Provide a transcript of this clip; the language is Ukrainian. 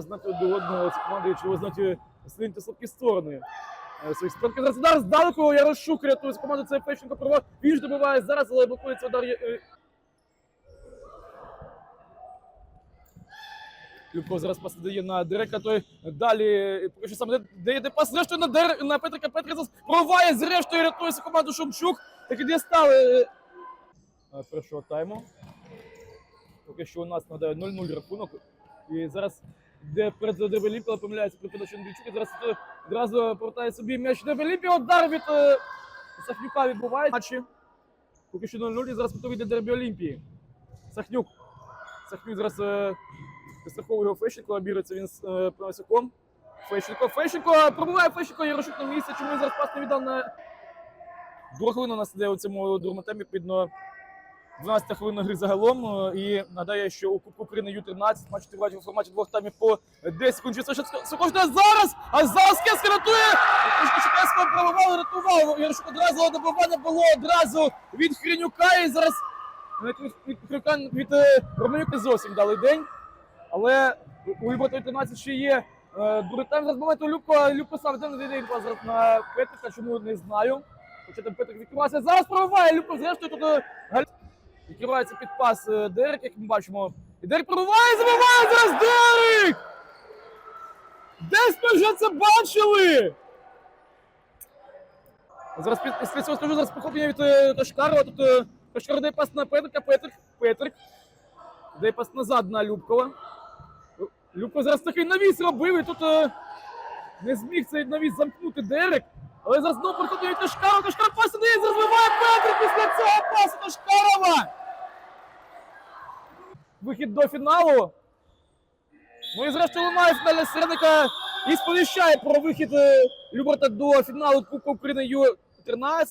знати один одного з командою, чи знати слинти слабкі сторони. е, Своїх суперників. Зараз здалеку Ярошук рятує з команду, це Фещенко права. Він ж добиває зараз, але блокується удар. е, Любков зараз пас на Дерека, той далі що саме дає де пас зрештою на Дер... на Петрика. Петрик проває, зрештою рятується команду Шумчук. Так і дістали е, першого тайму. Поки що у нас нагадаю 0-0 рахунок. І зараз де перед Дебеліпіла помиляється при подачі Андрійчук. Зараз е, одразу повертає собі м'яч Дебеліпі. Удар від е, Сахнюка відбувається. Матчі. Поки що 0-0 і зараз готовий для дербі Олімпії. Сахнюк. Сахнюк зараз е, Підстраховує його Фещенко, обірується він з е. Фещенко, Фещенко, пробиває Фещенко, Ярошук на місці, чому він зараз пас не віддав на... Друга у нас іде у цьому другому темі, відповідно, 12 хвилин гри загалом. е, І нагадаю, що у Кубку України Ю-13 матч тривають у форматі двох таймів по 10 секунд. Чи Сокошна зараз, а зараз Кеска рятує! Чекаського пробивав, рятував. Ярошук одразу але добивання було одразу від Хренюка і зараз від, від, від, е, Романюка зовсім дали день. Але у Ібрата 13 ще є е, другий тайм. Зараз момент у Любко, Любко сам не йде зараз на Петрика, чому не знаю. Хоча там Петрик відкривається. Зараз пробиває Любко, зрештою тут. Відкривається під пас е, Дерек, як ми бачимо. І Дерек пробиває, забиває зараз Дерек! Десь ми вже це бачили! Зараз після цього скажу зараз похоплення від е, Тошкарова. Тут е, Тошкар дає пас на Петрика, Петрик, Петрик. Дає пас назад на Любкова. Любко зараз такий навіс робив, і тут не зміг цей навіс замкнути Дерек. Але зараз знову приходить Тошкарова, Тошкар пас не розбиває Петрик після цього пасу Тошкарова. Вихід до фіналу. Ну і зрештою лунає фінальна середника і сповіщає про вихід е, Люберта до фіналу Кубку України Ю-13.